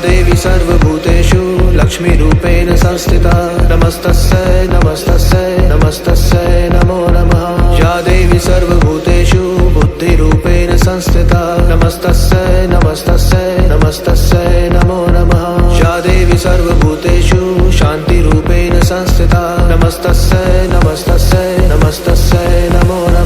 देवी सर्वभूतेषु लक्ष्मीरूपेण संस्थिता। नमस्तस्यै नमस्तस्यै नमस्तस्यै, नमो नमः। या देवी सर्वभूतेषु बुद्धिरूपेण संस्थिता। नमस्तस्यै नमस्तस्यै नमस्तस्यै, नमो नमः। या देवी सर्वभूतेषु शान्तिरूपेण संस्थिता। नमस्तस्यै नमस्तस्यै नमस्तस्यै, नमो नमः।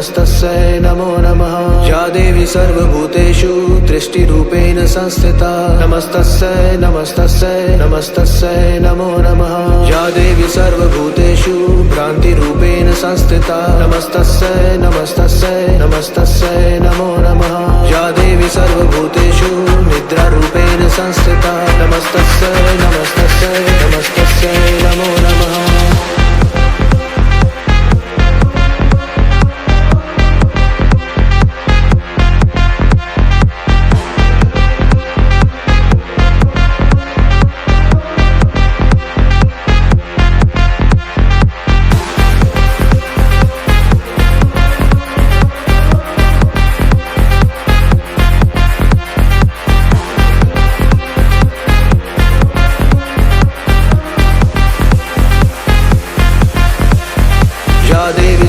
नमस्तस्यै नमो नमः। या देवी सर्वभूतेषु दृष्टिरूपेण संस्थिता। नमस्तस्यै नमस्तस्यै नमस्तस्यै नमो नमः। या देवी सर्वभूतेषु भ्रान्तिरूपेण संस्थिता। नमस्तस्यै नमस्तस्यै नमस्तस्यै नमो नमः। या देवी सर्वभूतेषु निद्रारूपेण संस्थिता। नमस्तस्यै नमस्तस्यै नमस्तस्यै नमो नमः।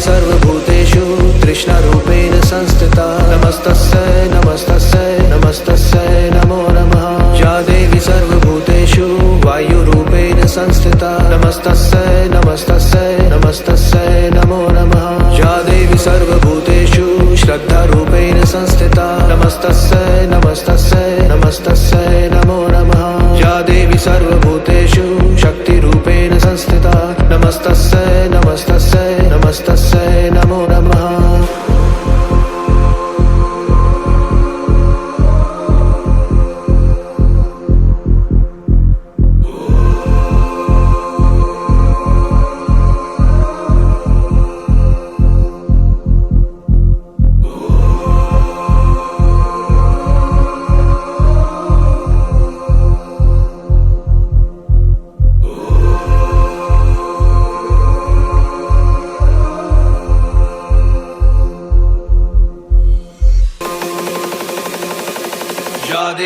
सर्वभूतेषु तृष्णारूपेण संस्थिता। नमस्तस्यै नमस्तस्यै नमस्तस्यै, नमो नमः। या देवी सर्वभूतेषु वायुरूपेण संस्थिता। नमस्तस्यै नमस्तस्यै नमस्तस्यै, नमो नमः। या देवी सर्वभूतेषु श्रद्धारूपेण संस्थिता। नमस्तस्यै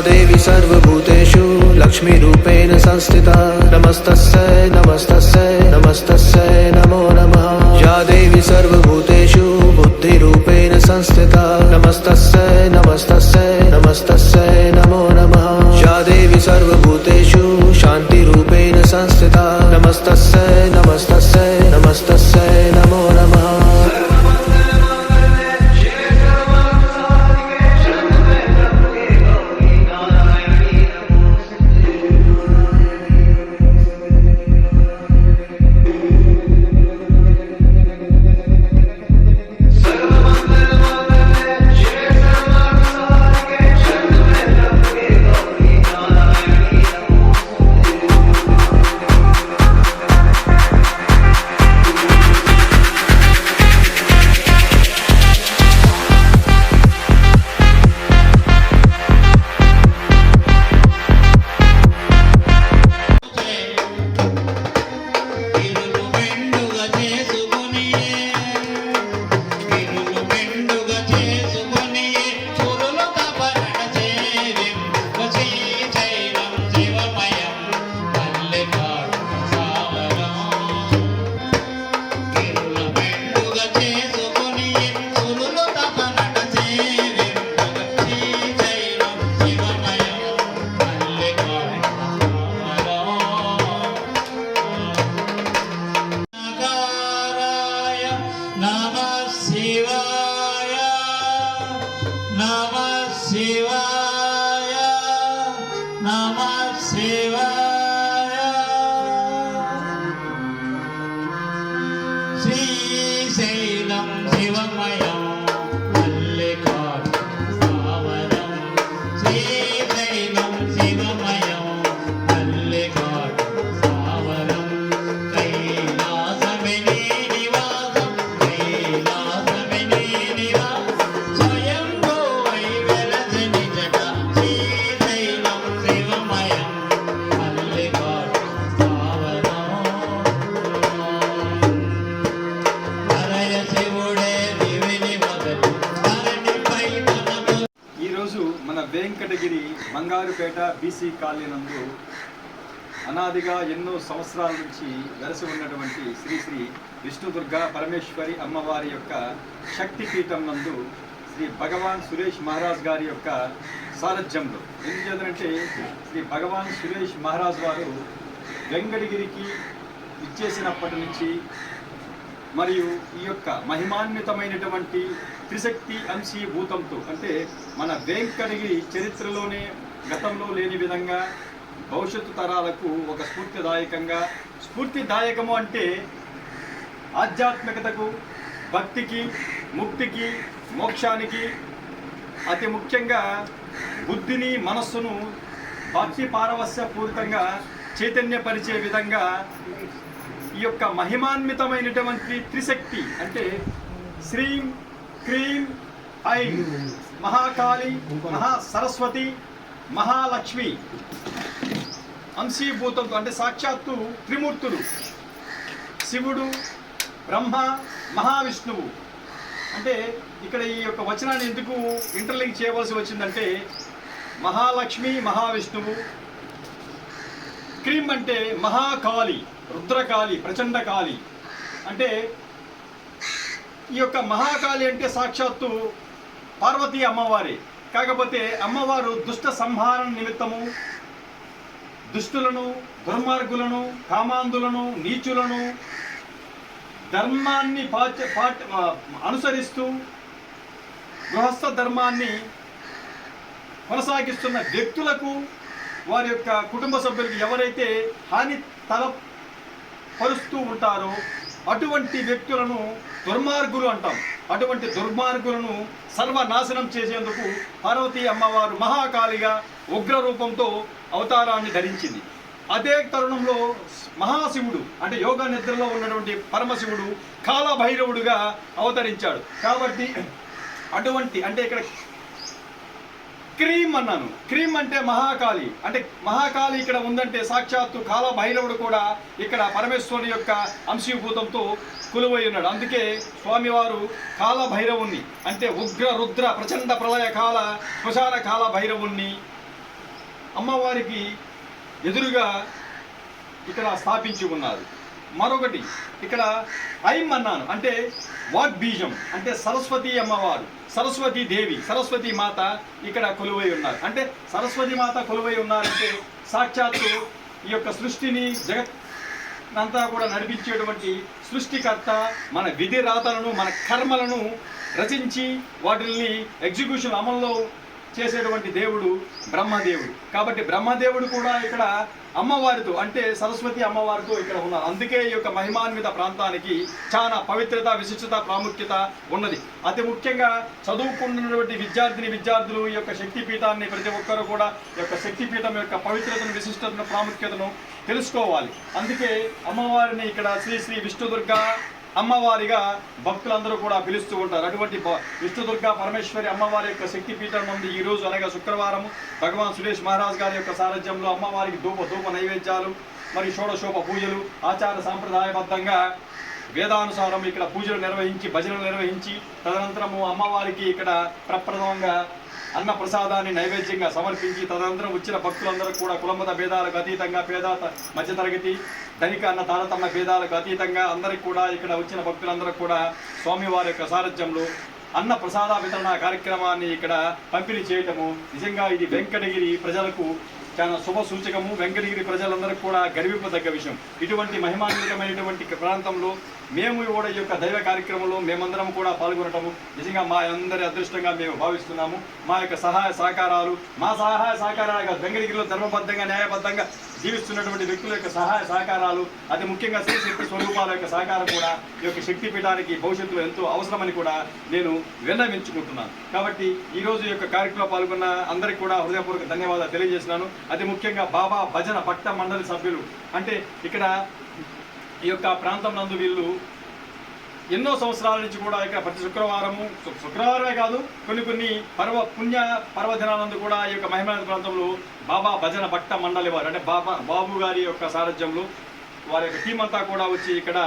देवी सर्वभूतेषु लक्ष्मीरूपेण संस्थिता। नमस्तस्यै नमस्तस्यै नमस्तस्यै नमो नमः। या देवी सर्वभूतेषु बुद्धिरूपेण संस्थिता। नमस्तस्यै नमस्तस्यै नमस्तस्यै नमो नमः। या देवी सर्वभूतेषु शान्तिरूपेण संस्थिता। नमस्तस्यै బంగారుపేట బీసీ కాలనీ నందు అనాదిగా ఎన్నో సంవత్సరాల నుంచి వెలసి ఉన్నటువంటి శ్రీ శ్రీ విష్ణుదుర్గ పరమేశ్వరి అమ్మవారి యొక్క శక్తి పీఠం నందు శ్రీ భగవాన్ సురేష్ మహారాజ్ గారి యొక్క సారథ్యంలో. ఎందుచేతంటే శ్రీ భగవాన్ సురేష్ మహారాజ్ వారు వెంకటగిరికి ఇచ్చేసినప్పటి నుంచి మరియు ఈ యొక్క మహిమాన్వితమైనటువంటి త్రిశక్తి అంశీభూతంతో అంటే మన వెంకటగిరి చరిత్రలోనే గతంలో లేని విధంగా భవిష్యత్తు తరాలకు ఒక స్ఫూర్తిదాయకంగా స్ఫూర్తిదాయకము అంటే ఆధ్యాత్మికతకు భక్తికి ముక్తికి మోక్షానికి అతి ముఖ్యంగా బుద్ధిని మనస్సును భక్తి పారవస్యపూరితంగా చైతన్యపరిచే విధంగా ఈ యొక్క మహిమాన్వితమైనటువంటి త్రిశక్తి అంటే శ్రీం క్రీం ఐం మహాకాళి మహా సరస్వతి మహాలక్ష్మి. అంశీభూతంతో అంటే సాక్షాత్తు త్రిమూర్తులు శివుడు బ్రహ్మ మహావిష్ణువు. అంటే ఇక్కడ ఈ యొక్క వచనాన్ని ఎందుకు ఇంటర్లింక్ చేయవలసి వచ్చిందంటే మహాలక్ష్మి మహావిష్ణువు. క్రీమ్ అంటే మహాకాళి రుద్రకాళి ప్రచండకాళి. అంటే ఈ యొక్క మహాకాళి అంటే సాక్షాత్తు పార్వతీ అమ్మవారే. కాకపోతే అమ్మవారు దుష్ట సంహారణ నిమిత్తము దుష్టులను దుర్మార్గులను కామాంధులను నీచులను ధర్మాన్ని పాచ పాట అనుసరిస్తూ గృహస్థ ధర్మాన్ని కొనసాగిస్తున్న వ్యక్తులకు వారి యొక్క కుటుంబ సభ్యులకు ఎవరైతే హాని తల పరుస్తూ ఉంటారో అటువంటి వ్యక్తులను దుర్మార్గులు అంటాం. అటువంటి దుర్మార్గులను సర్వనాశనం చేసేందుకు పార్వతీ అమ్మవారు మహాకాళిగా ఉగ్ర రూపంతో అవతారాన్ని ధరించింది. అదే తరుణంలో మహాశివుడు అంటే యోగ నిద్రలో ఉన్నటువంటి పరమశివుడు కాలభైరవుడుగా అవతరించాడు. కాబట్టి అటువంటి అంటే ఇక్కడ క్రీమ్ అన్నాను. క్రీమ్ అంటే మహాకాళి. అంటే మహాకాళి ఇక్కడ ఉందంటే సాక్షాత్తు కాల భైరవుడు కూడా ఇక్కడ పరమేశ్వరుని యొక్క అంశీభూతంతో కొలువై ఉన్నాడు. అందుకే స్వామివారు కాల భైరవుణ్ణి అంటే ఉగ్ర రుద్ర ప్రచండ ప్రళయ కాల శ్మశాన కాల భైరవుణ్ణి అమ్మవారికి ఎదురుగా ఇక్కడ స్థాపించి ఉన్నారు. మరొకటి ఇక్కడ ఐం అన్నాను. అంటే వాగ్బీజం అంటే సరస్వతి అమ్మవారు. సరస్వతి దేవి సరస్వతి మాత ఇక్కడ కొలువై ఉన్నారు. అంటే సరస్వతి మాత కొలువై ఉన్నారంటే సాక్షాత్తు ఈ యొక్క సృష్టిని జగత్ అంతా కూడా నడిపించేటువంటి సృష్టికర్త మన విధి రాతలను మన కర్మలను రచించి వాటిని ఎగ్జిక్యూషన్ అమల్లో చేసేటువంటి దేవుడు బ్రహ్మదేవుడు. కాబట్టి బ్రహ్మదేవుడు కూడా ఇక్కడ అమ్మవారితో అంటే సరస్వతి అమ్మవారితో ఇక్కడ ఉన్నారు. అందుకే ఈ యొక్క మహిమాన్విత ప్రాంతానికి చాలా పవిత్రత విశిష్టత ప్రాముఖ్యత ఉన్నది. అతి ముఖ్యంగా చదువుకున్నటువంటి విద్యార్థిని విద్యార్థులు ఈ యొక్క శక్తి పీఠాన్ని ప్రతి ఒక్కరూ కూడా ఈ యొక్క శక్తి పీఠం యొక్క పవిత్రతను విశిష్టతను ప్రాముఖ్యతను తెలుసుకోవాలి. అందుకే అమ్మవారిని ఇక్కడ శ్రీ శ్రీ విష్ణుదుర్గ అమ్మవారిగా భక్తులందరూ కూడా పిలుస్తూ ఉంటారు. అటువంటి బ- విష్ణుదుర్గ పరమేశ్వరి అమ్మవారి యొక్క శక్తి పీఠం ఉంది ఈ రోజు అనగా శుక్రవారం భగవాన్ సురేష్ మహారాజ్ గారి యొక్క సారథ్యంలో అమ్మవారికి ధూప ధూప నైవేద్యాలు మరియు షోడశోప పూజలు ఆచార సాంప్రదాయబద్ధంగా వేదానుసారం ఇక్కడ పూజలు నిర్వహించి భజనలు నిర్వహించి తదనంతరము అమ్మవారికి ఇక్కడ ప్రప్రథమంగా అన్న ప్రసాదాన్ని నైవేద్యంగా సమర్పించి తదనంతరం వచ్చిన భక్తులందరూ కూడా కులమత భేదాలకు అతీతంగా పేద మధ్యతరగతి ధనిక అన్న తారతమ్మ భేదాలకు అతీతంగా అందరికి కూడా ఇక్కడ వచ్చిన భక్తులందరూ కూడా స్వామివారి యొక్క సారథ్యంలో అన్న ప్రసాద వితరణ కార్యక్రమాన్ని ఇక్కడ పంపిణీ చేయటము. నిజంగా ఇది వెంకటగిరి ప్రజలకు చాలా శుభ సూచకము. వెంకటగిరి ప్రజలందరికీ కూడా గర్వింపదగ్గ విషయం. ఇటువంటి మహిమాన్వితమైనటువంటి ప్రాంతంలో మేము కూడా ఈ యొక్క దైవ కార్యక్రమంలో మేమందరం కూడా పాల్గొనటము నిజంగా మా అందరి అదృష్టంగా మేము భావిస్తున్నాము. మా యొక్క సహాయ సహకారాలు మా సహాయ సహకారాలు వెంకటగిరిలో ధర్మబద్ధంగా న్యాయబద్ధంగా జీవిస్తున్నటువంటి వ్యక్తుల యొక్క సహాయ సహకారాలు అతి ముఖ్యంగా శ్రీ శక్తి స్వరూపాల యొక్క సహకారం కూడా ఈ యొక్క శక్తి పీఠానికి భవిష్యత్తులో ఎంతో అవసరమని కూడా నేను విన్నవించుకుంటున్నాను. కాబట్టి ఈరోజు యొక్క కార్యక్రమంలో పాల్గొన్న అందరికీ కూడా హృదయపూర్వక ధన్యవాదాలు తెలియజేస్తున్నాను. అతి ముఖ్యంగా బాబా భజన భక్త మండలి సభ్యులు. అంటే ఇక్కడ ఈ యొక్క ప్రాంతం నందు వీళ్ళు ఎన్నో సంవత్సరాల నుంచి కూడా ఇక్కడ ప్రతి శుక్రవారము శుక్రవారమే కాదు కొన్ని కొన్ని పర్వ పుణ్య పర్వదినాలందు కూడా ఈ యొక్క మహిమానంద ప్రాంతంలో బాబా భజన భక్త మండలి వారు అంటే బాబా బాబు గారి యొక్క సారథ్యంలో వారి యొక్క టీం అంతా కూడా వచ్చి ఇక్కడ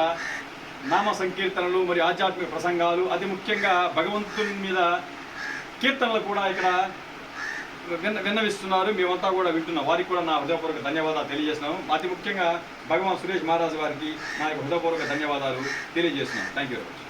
నామ సంకీర్తనలు మరియు ఆధ్యాత్మిక ప్రసంగాలు అతి ముఖ్యంగా భగవంతుని మీద కీర్తనలు కూడా ఇక్కడ విన్న విన్నవిస్తున్నారు. మేమంతా కూడా వింటున్నాం. వారికి కూడా నా హృదయపూర్వక ధన్యవాదాలు తెలియజేస్తున్నాము అతి ముఖ్యంగా భగవాన్ సురేష్ మహారాజ్ వారికి నా యొక్క హృదయపూర్వక ధన్యవాదాలు తెలియజేస్తున్నాను థ్యాంక్ యూ వెరీ మచ్